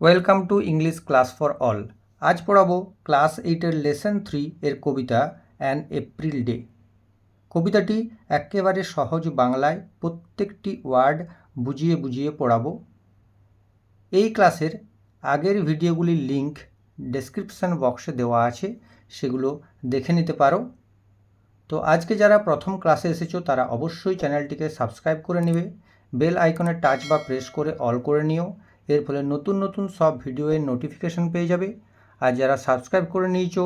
Welcome to English class for all আজ পড়াবো class এইটের লেসন থ্রি এর কবিতা অ্যান এপ্রিল ডে কবিতাটি একেবারে সহজ বাংলায় প্রত্যেকটি ওয়ার্ড বুঝিয়ে বুঝিয়ে পড়াবো। এই ক্লাসের আগের ভিডিওগুলির লিঙ্ক ডেসক্রিপশন বক্সে দেওয়া আছে, সেগুলো দেখে নিতে পারো। তো আজকে যারা প্রথম ক্লাসে এসেছ, তারা অবশ্যই চ্যানেলটিকে সাবস্ক্রাইব করে নেবে। বেল আইকনে টাচ বা প্রেস করে অল করে নিও। এর ফলে নতুন নতুন সব ভিডিওয়ের নোটিফিকেশন পেয়ে যাবে। আর যারা সাবস্ক্রাইব করে নিয়েছ,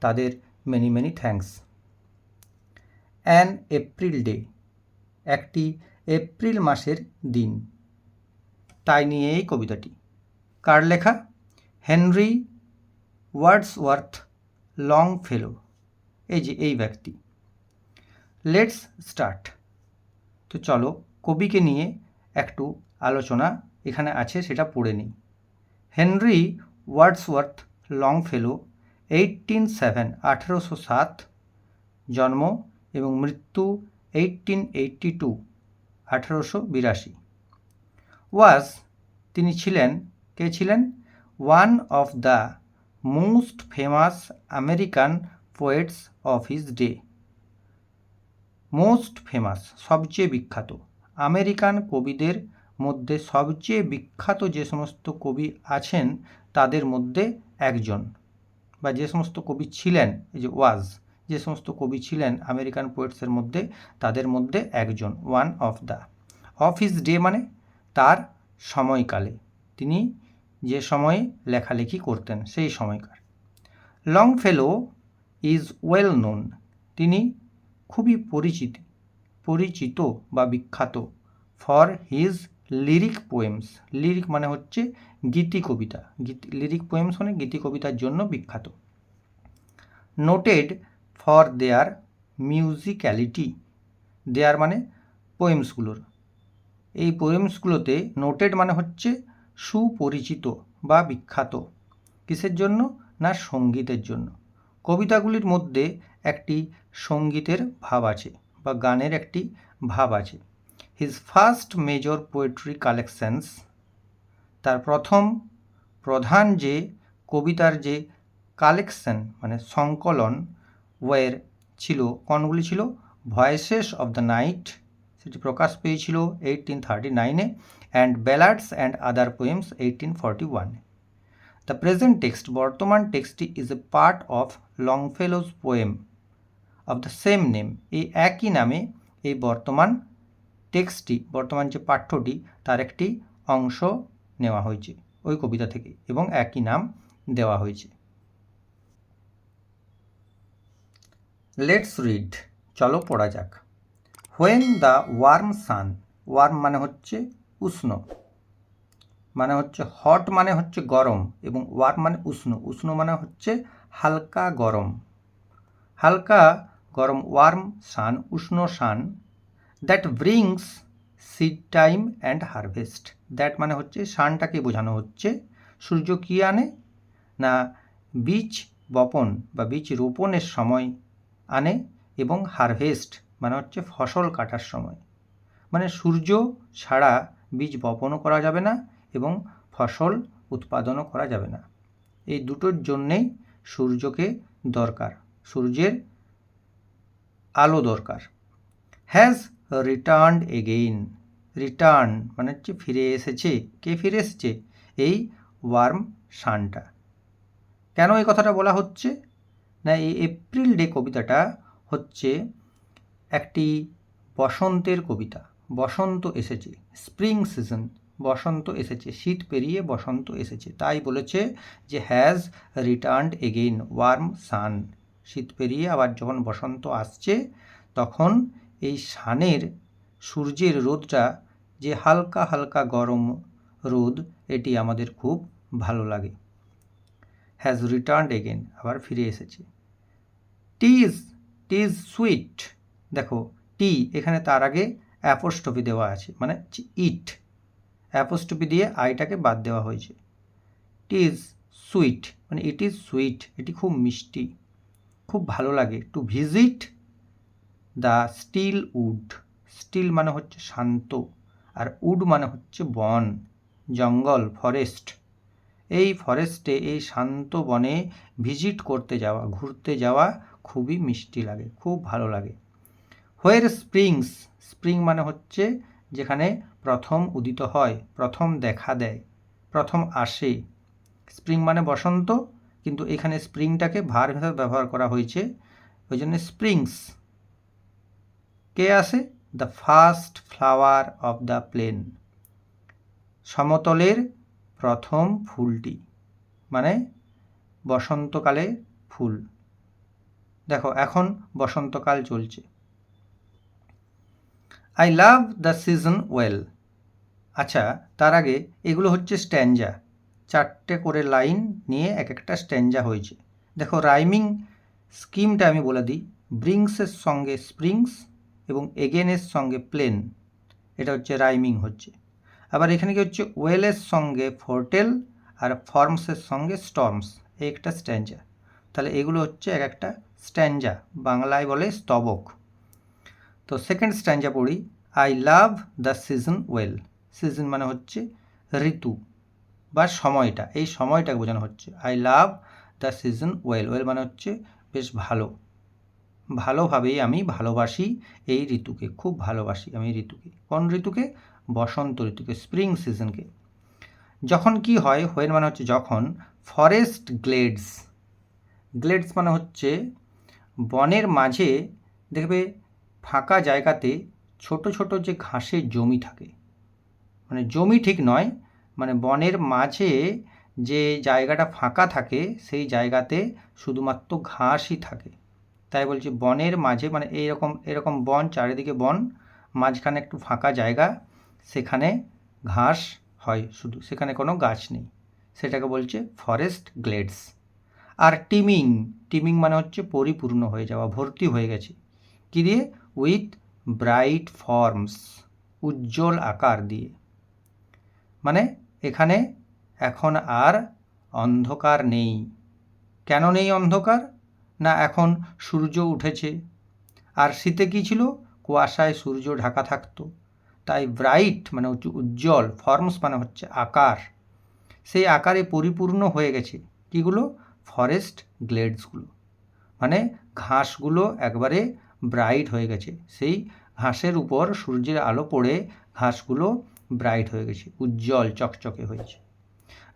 তাদের many many thanks an April day একটি এপ্রিল মাসের দিন। তাই নিয়ে এই কবিতাটি। কার লেখা? হেনরি ওয়ার্ডসওয়ার্থ লং ফেলো এই যে, এই ব্যক্তি। লেটস স্টার্ট তো চলো, কবিকে নিয়ে একটু আলোচনা এখানে আছে, সেটা পড়ে নিই। Henry Wadsworth Longfellow eighteen seven, আঠেরোশো সাত, জন্ম এবং মৃত্যু এইটিন এইটটি টু, আঠেরোশো বিরাশি। ওয়াজ, তিনি ছিলেন, কে ছিলেন? One of the most famous American poets of his day. Most famous, সবচেয়ে বিখ্যাত, আমেরিকান কবিদের মধ্যে সবচেয়ে বিখ্যাত যে সমস্ত কবি আছেন, তাদের মধ্যে একজন। বা যে সমস্ত কবি ছিলেন, এই যে ওয়াজ, যে সমস্ত কবি ছিলেন আমেরিকান পোয়েটসের মধ্যে, তাদের মধ্যে একজন one of the of his day মানে তার সময়কালে। তিনি যে সময়ে লেখালেখি করতেন, সেই সময়কার। Longfellow is well known তিনি খুবই পরিচিত পরিচিত বা বিখ্যাত। For his lyric poems lyric মানে হচ্ছে গীতি কবিতা, গীতি লিরিক পোয়েমস মানে গীতি কবিতার জন্য বিখ্যাত। নোটেড ফর দেয়ার মিউজিক্যালিটি দেয়ার মানে পোয়েমসগুলোর এই পোয়েমসগুলোতে নোটেড মানে হচ্ছে সুপরিচিত বা বিখ্যাত। কিসের জন্য? না সঙ্গীতের জন্য। কবিতাগুলির মধ্যে একটি সঙ্গীতের ভাব আছে বা গানের একটি ভাব আছে। His first major poetry collections তার প্রথম প্রধান যে কবিতার যে কালেকশন মানে সংকলন ওয়ের ছিল, কোনগুলি ছিল? ভয়েসেস অফ দ্য নাইট সেটি প্রকাশ পেয়েছিল এইটিন থার্টি নাইনে and ballads and other poems eighteen forty ওয়ানে দ্য প্রেজেন্ট টেক্সট বর্তমান টেক্সটটি is a part of Longfellow's poem of the same name এই একই নামে এই বর্তমান টেক্সটটি, বর্তমান যে পাঠ্যটি, তার একটি অংশ নেওয়া হয়েছে ওই কবিতা থেকে এবং একই নাম দেওয়া হয়েছে। লেটস রিড চলো পড়া যাক। When the warm sun warm মানে হচ্ছে উষ্ণ মানে হচ্ছে হট মানে হচ্ছে গরম এবং ওয়ার্ম মানে উষ্ণ উষ্ণ মানে হচ্ছে হালকা গরম। হালকা গরম ওয়ার্ম সান উষ্ণ sun that brings seed time and harvest that মানে হচ্ছে সানটাকে বোঝানো হচ্ছে। সূর্য কী আনে? না, বীজ বপন বা বীজ রোপণের সময় আনে এবং হারভেস্ট মানে হচ্ছে ফসল কাটার সময়। মানে সূর্য ছাড়া বীজ বপনও করা যাবে না এবং ফসল উৎপাদনও করা যাবে না। এই দুটোর জন্যেই সূর্যকে দরকার। সূর্যের আলো দরকার। হ্যাজ রিটার্নড এগেইন রিটার্ন মানে হচ্ছে ফিরে এসেছে। কে ফিরে এসেছে? এই ওয়ার্ম সানটা কেন এই কথাটা বলা হচ্ছে? না, এই এপ্রিল ডে কবিতাটা হচ্ছে একটি বসন্তের কবিতা। বসন্ত এসেছে। Spring season. বসন্ত এসেছে। শীত পেরিয়ে বসন্ত এসেছে। তাই বলেছে যে has returned again warm sun শীত পেরিয়ে আবার যখন বসন্ত আসছে, তখন এই সানের সূর্যের রোদটা যে হালকা হালকা গরম রোদ, এটি আমাদের খুব ভালো লাগে। হ্যাজ রিটার্নড এগেন আবার ফিরে এসেছে। টিজ ইজ সুইট দেখো টি এখানে তার আগে অ্যাপোস্টপি দেওয়া আছে মানে ইট অ্যাপোস্টপি দিয়ে আইটাকে বাদ দেওয়া হয়েছে। টি ইজ সুইট মানে ইট ইজ সুইট এটি খুব মিষ্টি। খুব ভালো লাগে। To visit the still wood. Still মানে হচ্ছে শান্ত আর উড মানে হচ্ছে বন, জঙ্গল ফরেস্ট এই ফরেস্টে এই শান্ত বনে ভিজিট করতে যাওয়া, ঘুরতে যাওয়া খুবই মিষ্টি লাগে, খুব ভালো লাগে। হোয়ের স্প্রিংস স্প্রিং মানে হচ্ছে যেখানে প্রথম উদিত হয়, প্রথম দেখা দেয়, প্রথম আসে। স্প্রিং মানে বসন্ত, কিন্তু এখানে স্প্রিংটাকে ভার হিসাবে ব্যবহার করা হয়েছে। ওই জন্য স্প্রিংস কে আসে the first flower of the plain সমতলের প্রথম ফুলটি। মানে বসন্তকালে ফুল। দেখো, এখন বসন্তকাল চলছে। I love the season well আচ্ছা তার আগে এগুলো হচ্ছে স্ট্যান্ডা চারটে করে লাইন নিয়ে এক একটা স্ট্যান্ডা হয়েছে। দেখো রাইমিং স্কিমটা আমি বলে দিই। ব্রিংসের সঙ্গে স্প্রিংস এবং এগেনের সঙ্গে প্লেন এটা হচ্ছে রাইমিং হচ্ছে। আবার এখানে কি হচ্ছে? ওয়েলের সঙ্গে ফোর্টেল আর ফর্মসের সঙ্গে স্টর্মস একটা স্ট্যান্ডা তাহলে এগুলো হচ্ছে এক একটা স্ট্যান্ডা বাংলায় বলে স্তবক। তো সেকেন্ড স্ট্যান্ডা পড়ি I love the season well season মানে হচ্ছে ঋতু বা সময়টা, এই সময়টাকে বোঝানো হচ্ছে। I love the season well well মানে হচ্ছে বেশ ভালো। ভালোভাবেই আমি ভালোবাসি এই ঋতুকে, খুব ভালোবাসি আমি ঋতুকে। কোন ঋতুকে? বসন্ত ঋতুকে স্প্রিং সিজনকে যখন কি হয় হোয়েন মানে হচ্ছে যখন ফরেস্ট গ্লেডস গ্লেডস মানে হচ্ছে বনের মাঝে দেখবে ফাঁকা জায়গাতে ছোট ছোট যে ঘাসের জমি থাকে। মানে জমি ঠিক নয় মানে বনের মাঝে যে জায়গাটা ফাঁকা থাকে, সেই জায়গাতে শুধুমাত্র ঘাসই থাকে। তাই বলছি বনের মাঝে মানে এইরকম, এরকম বন, চারিদিকে বন, মাঝখানে একটু ফাঁকা জায়গা, সেখানে ঘাস হয় শুধু, সেখানে কোনো গাছ নেই। সেটাকে বলছে ফরেস্ট গ্লেডস আর টিমিং টিমিং মানে হচ্ছে পরিপূর্ণ হয়ে যাওয়া, ভর্তি হয়ে গেছে। কী দিয়ে? উইথ ব্রাইট ফর্মস উজ্জ্বল আকার দিয়ে। মানে এখানে এখন আর অন্ধকার নেই। কেন নেই অন্ধকার? না এখন সূর্য উঠেছে। আর শীতে কী ছিল? কুয়াশায় সূর্য ঢাকা থাকতো। তাই ব্রাইট মানে উজ্জ্বল, ফর্মস মানে হচ্ছে আকার। সেই আকারে পরিপূর্ণ হয়ে গেছে। কীগুলো? ফরেস্ট গ্লেডসগুলো। মানে ঘাসগুলো একবারে ব্রাইট হয়ে গেছে। সেই ঘাসের উপর সূর্যের আলো পড়ে ঘাসগুলো ব্রাইট হয়ে গেছে। উজ্জ্বল, চকচকে হয়েছে।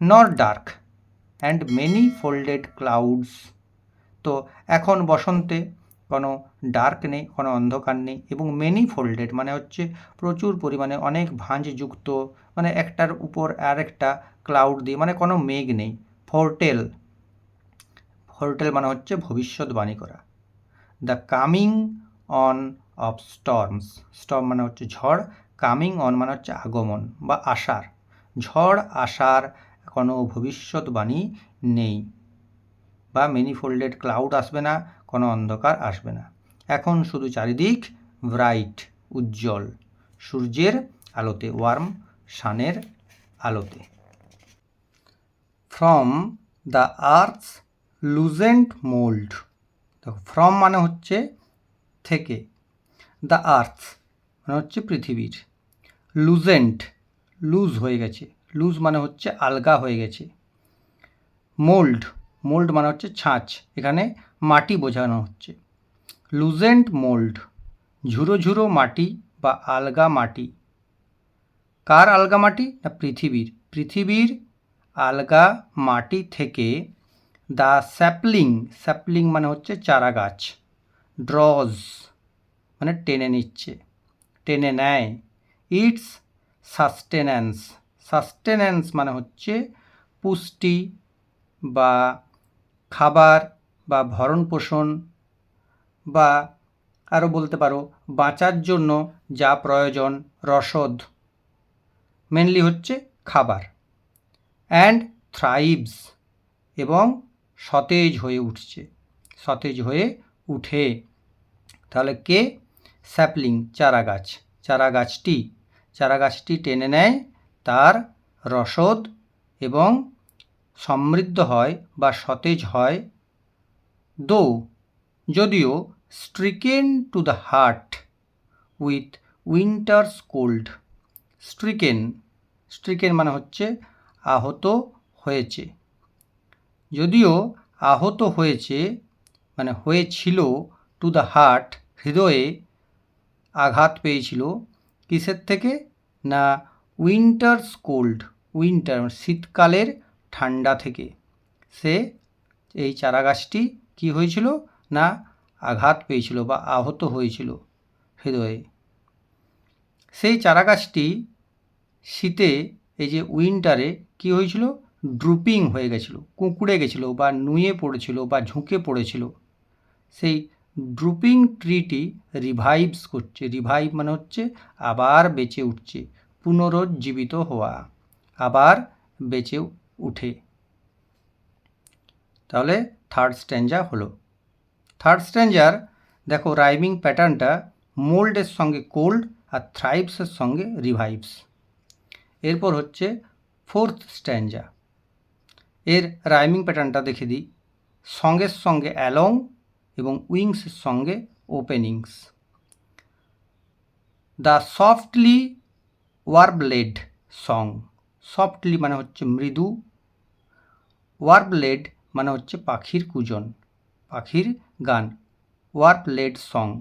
Nor dark. And many folded clouds. তো এখন বসন্তে কোনো ডার্ক নেই, কোনো অন্ধকার নেই এবং মেনি ফোল্ডেড মানে হচ্ছে প্রচুর পরিমাণে অনেক ভাঁজযুক্ত মানে একটার উপর আর একটা ক্লাউড দিয়ে মানে কোনো মেঘ নেই। ফোরটেল ফোরটেল মানে হচ্ছে ভবিষ্যৎবাণী করা। The coming on of storms storm মানে হচ্ছে ঝড় কামিং অন মানে হচ্ছে আগমন বা আসার ঝড় আসার কোনো ভবিষ্যৎবাণী নেই। বা মেনি ফোল্ডেড ক্লাউড আসবে না, কোনো অন্ধকার আসবে না। এখন শুধু চারিদিক ব্রাইট উজ্জ্বল, সূর্যের আলোতে ওয়ার্ম সানের আলোতে। From the earth's loosened mould দেখো ফ্রম মানে হচ্ছে থেকে। দ্য আর্থ মানে হচ্ছে পৃথিবীর। লুজেন্ট লুজ হয়ে গেছে। লুজ মানে হচ্ছে আলগা হয়ে গেছে। মোল্ড মোল্ড মানে হচ্ছে ছাঁচ। এখানে মাটি বোঝানো হচ্ছে। লুজেন্ট মোল্ড, ঝুরো ঝুরো মাটি বা আলগা মাটি। কার আলগা মাটি? না, পৃথিবীর। পৃথিবীর আলগা মাটি থেকে দ্য স্যাপলিং স্যাপলিং মানে হচ্ছে চারা গাছ ড্রজ মানে টেনে নিচ্ছে, টেনে নেয়। ইটস সাস্টেন্যান্স সাস্টেন্যান্স মানে হচ্ছে পুষ্টি বা খাবার বা ভরণ পোষণ বা আরও বলতে পারো বাঁচার জন্য যা প্রয়োজন রসদ মেনলি হচ্ছে খাবার অ্যান্ড থ্রাইভস এবং সতেজ হয়ে উঠছে, সতেজ হয়ে উঠে। তাহলে কে? স্যাপলিং চারা গাছ চারা গাছটি চারা গাছটি টেনে নেয় তার রসদ এবং সমৃদ্ধ হয় বা সতেজ হয়। দো, যদিও stricken to the heart with winter's cold stricken stricken মানে হচ্ছে আহত হয়েছে। যদিও আহত হয়েছে মানে হয়েছিল টু দ্য হার্ট হৃদয়ে আঘাত পেয়েছিল, কিসের থেকে? না উইন্টার্স কোল্ড উইন্টার শীতকালের ঠান্ডা থেকে। সে এই চারাগাছটি কি হয়েছিল না আঘাত পেয়েছিল বা আহত হয়েছিল হৃদয়ে? সেই চারাগাছটি শীতে এই যে উইন্টারে কি হয়েছিল? ড্রুপিং হয়ে গেছিল, কুঁকড়ে গেছিল বা নুয়ে পড়েছিল বা ঝুঁকে পড়েছিল। সেই ড্রুপিং ট্রিটি রিভাইভস করছে। রিভাইভ মানে হচ্ছে আবার বেঁচে উঠছে, পুনরুজ্জীবিত হওয়া, আবার বেঁচে উঠে। তাহলে থার্ড স্ট্যান্ডা হলো। থার্ড স্ট্যান্ডার দেখো রাইমিং প্যাটার্নটা মোল্ডের সঙ্গে কোল্ড আর থ্রাইভসের সঙ্গে রিভাইভস এরপর হচ্ছে ফোর্থ স্ট্যান্ডা এর রাইমিং প্যাটার্নটা দেখে দিই। সঙ্গের সঙ্গে অ্যালং এবং উইংসের সঙ্গে openings the softly warbled song softly মানে হচ্ছে মৃদু ওয়ার্বলেড মানে হচ্ছে পাখির কুজন, পাখির গান। ওয়ার্বলেড সং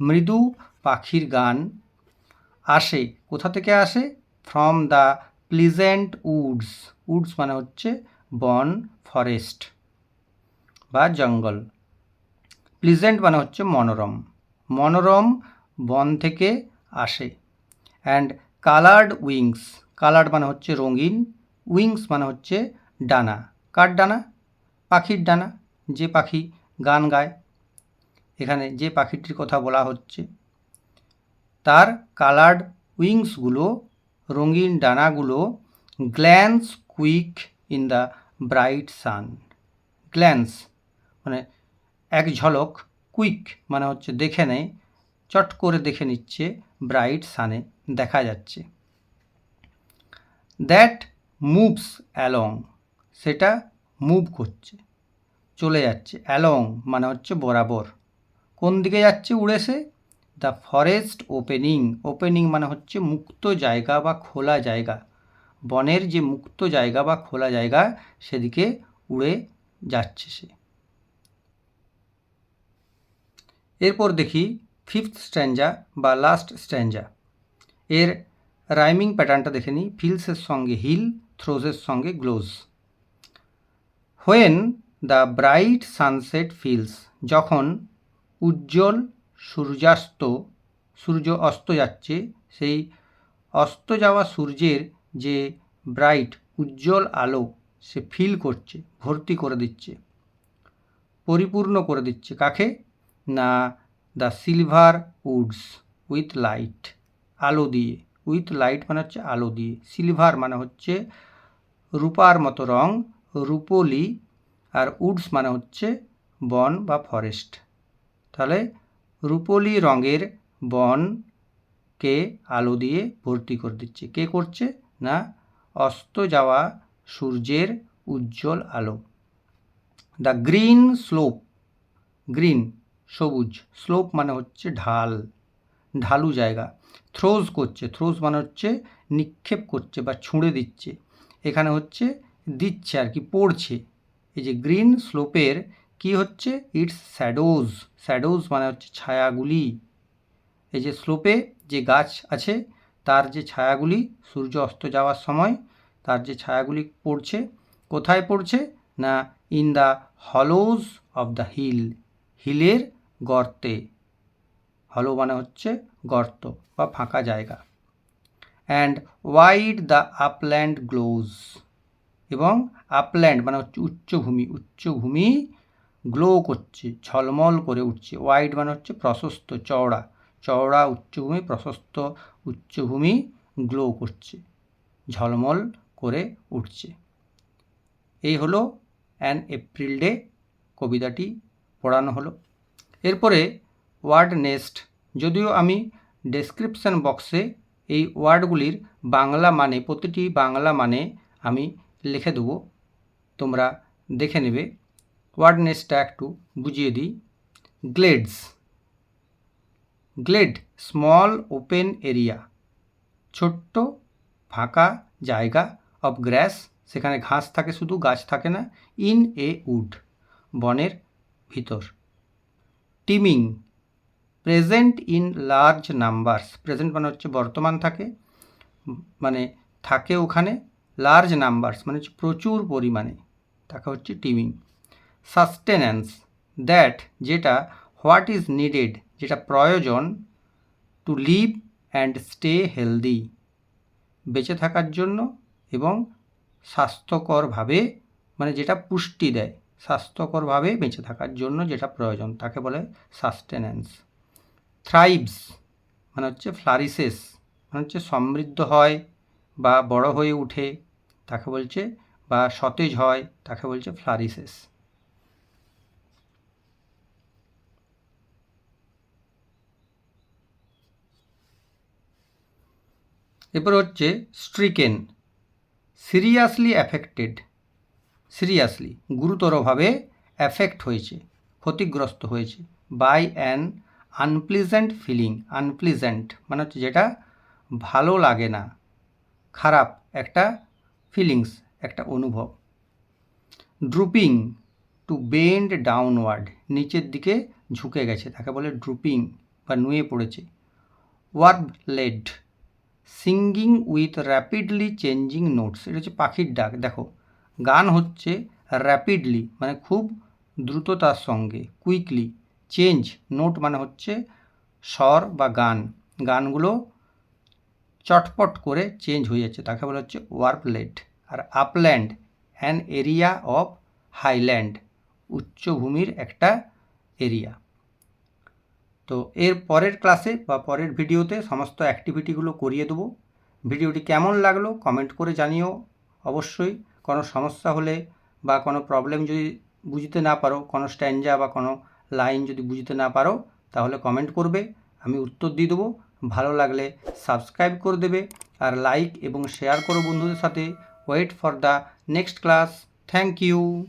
মৃদু পাখির গান। আসে, কোথা থেকে আসে? From the pleasant woods woods মানে হচ্ছে বন ফরেস্ট বা জঙ্গল। প্লিজেন্ট মানে হচ্ছে মনোরম মনোরম বন থেকে আসে। অ্যান্ড কালার্ড উইংস কালার্ড মানে হচ্ছে রঙিন উইংস মানে হচ্ছে ডানা। কার ডানা? পাখির ডানা। যে পাখি গান গায়। এখানে যে পাখিটির কথা বলা হচ্ছে, তার কালার্ড উইংসগুলো, রঙিন ডানাগুলো glance quick in the bright sun. Glance মানে এক ঝলক, কুইক মানে হচ্ছে দেখে নেয়, চট করে দেখে নিচ্ছে, ব্রাইট সানে দেখা যাচ্ছে। That moves along. সেটা মুভ করছে, চলে যাচ্ছে অ্যালং মানে হচ্ছে বরাবর। কোন দিকে যাচ্ছে উড়েছে দ্য ফরেস্ট ওপেনিং ওপেনিং মানে হচ্ছে মুক্ত জায়গা বা খোলা জায়গা। বনের যে মুক্ত জায়গা বা খোলা জায়গা, সেদিকে উড়ে যাচ্ছে সে। এরপর দেখি ফিফথ স্ট্যান্ডা বা লাস্ট স্ট্যান্ডা এর রাইমিং প্যাটার্নটা দেখে নিই। ফিলসের সঙ্গে হিল থ্রোজের সঙ্গে glows when the bright sunset fills যখন উজ্জ্বল সূর্যাস্ত, সূর্য অস্ত যাচ্ছে, সেই অস্ত যাওয়া সূর্যের যে ব্রাইট উজ্জ্বল আলো, সে ফিল করছে, ভর্তি করে দিচ্ছে, পরিপূর্ণ করে দিচ্ছে। কাকে? না the silver woods with light আলো দিয়ে। উইথ লাইট মানে হচ্ছে আলো দিয়ে। সিলভার মানে হচ্ছে রূপার মতো রং রূপলি আর উডস মানে হচ্ছে বন বা ফরেস্ট। তাহলে রূপলি রঙের বনকে আলো দিয়ে ভর্তি করে দিচ্ছে। কে করছে না? অস্ত যাওয়া সূর্যের উজ্জ্বল আলো। দ্য গ্রিন স্লোপ, গ্রিন, সবুজ, স্লোপ মানে হচ্ছে ঢাল, ঢালু জায়গা। থ্রোজ করছে, থ্রোজ মানে হচ্ছে নিক্ষেপ করছে বা ছুঁড়ে দিচ্ছে। এখানে হচ্ছে দিচ্ছে আর কি, পড়ছে। এই যে গ্রিন স্লোপের কি হচ্ছে? ইটস শ্যাডোজ শ্যাডোজ মানে হচ্ছে ছায়াগুলি। এই যে স্লোপে যে গাছ আছে, তার যে ছায়াগুলি, সূর্য অস্ত যাওয়ার সময় তার যে ছায়াগুলি পড়ছে, কোথায় পড়ছে? না in the hollows of the hill হিলের গর্তে। হলো মানে হচ্ছে গর্ত বা ফাঁকা জায়গা। And wide the upland glows এবং আপল্যান্ড মানে হচ্ছে উচ্চভূমি উচ্চভূমি গ্লো করছে, ঝলমল করে উঠছে। ওয়াইড মানে হচ্ছে প্রশস্ত চওড়া চওড়া উচ্চভূমি, প্রশস্ত উচ্চভূমি গ্লো করছে, ঝলমল করে উঠছে। এই হলো অ্যান এপ্রিল ডে কবিতাটি পড়ানো হলো। এরপরে ওয়ার্ড নেস্ট যদিও আমি ডেসক্রিপশান বক্সে এই ওয়ার্ডগুলির বাংলা মানে প্রতিটি বাংলা মানে আমি লিখে দেবো। তোমরা দেখে নেবে। ওয়ার্ড নেস্টটা একটু বুঝিয়ে দিই। Glades. Glade, small, open area. ছোট্ট, ফাঁকা জায়গা অফ গ্র্যাস। সেখানে ঘাস থাকে শুধু, গাছ থাকে না। ইন এ উড, বনের ভিতর। Teeming. Present in large numbers. Present মানে হচ্ছে বর্তমান থাকে। মানে থাকে ওখানে। লার্জ নাম্বারস মানে হচ্ছে প্রচুর পরিমাণে, তাকে হচ্ছে টিমিং। সাস্টেন্যান্স দ্যাট যেটা হোয়াট ইজ নিডেড যেটা প্রয়োজন to live and stay healthy বেঁচে থাকার জন্য এবং স্বাস্থ্যকরভাবে মানে যেটা পুষ্টি দেয়, স্বাস্থ্যকরভাবে বেঁচে থাকার জন্য যেটা প্রয়োজন, তাকে বলে সাস্টেন্যান্স থ্রাইভস মানে হচ্ছে ফ্লারিসেস মানে হচ্ছে সমৃদ্ধ হয় বা বড় হয়ে উঠে, তাকে বলছে, বা সতেজ হয়, তাকে বলছে ফ্লারিসেস এরপর হচ্ছে স্ট্রিকেন সিরিয়াসলি অ্যাফেক্টেড সিরিয়াসলি গুরুতরভাবে অ্যাফেক্ট হয়েছে, ক্ষতিগ্রস্ত হয়েছে by an unpleasant feeling unpleasant মানে হচ্ছে যেটা ভালো লাগে না। খারাপ একটা ফিলিংস একটা অনুভব। ড্রুপিং টু বেন্ড ডাউনওয়ার্ড নিচের দিকে ঝুঁকে গেছে, তাকে বলে ড্রুপিং বা নুয়ে পড়েছে। Warbled singing with rapidly changing notes এটা হচ্ছে পাখির ডাক। দেখো, গান হচ্ছে র্যাপিডলি মানে খুব দ্রুততার সঙ্গে কুইকলি চেঞ্জ নোট মানে হচ্ছে স্বর বা গান। গানগুলো চটপট করে চেঞ্জ হয়ে যাচ্ছে। তাকে বলা হচ্ছে warbled R upland an area of highland উচ্চভূমির একটা এরিয়া তো এর পরের ক্লাসে বা পরের ভিডিওতে সমস্ত অ্যাক্টিভিটিগুলো করিয়ে দেবো। ভিডিওটি কেমন লাগল কমেন্ট করে জানিও। অবশ্যই কোনো সমস্যা হলে বা কোনো প্রবলেম যদি বুঝতে না পারো, কোনো স্ট্যান্ডা বা কোনো লাইন যদি বুঝতে না পারো, তাহলে কমেন্ট করবে। আমি উত্তর দিয়ে দেবো। ভালো লাগলে সাবস্ক্রাইব করে দেবে আর লাইক এবং শেয়ার করো বন্ধুদের সাথে। Wait for the next class. Thank you.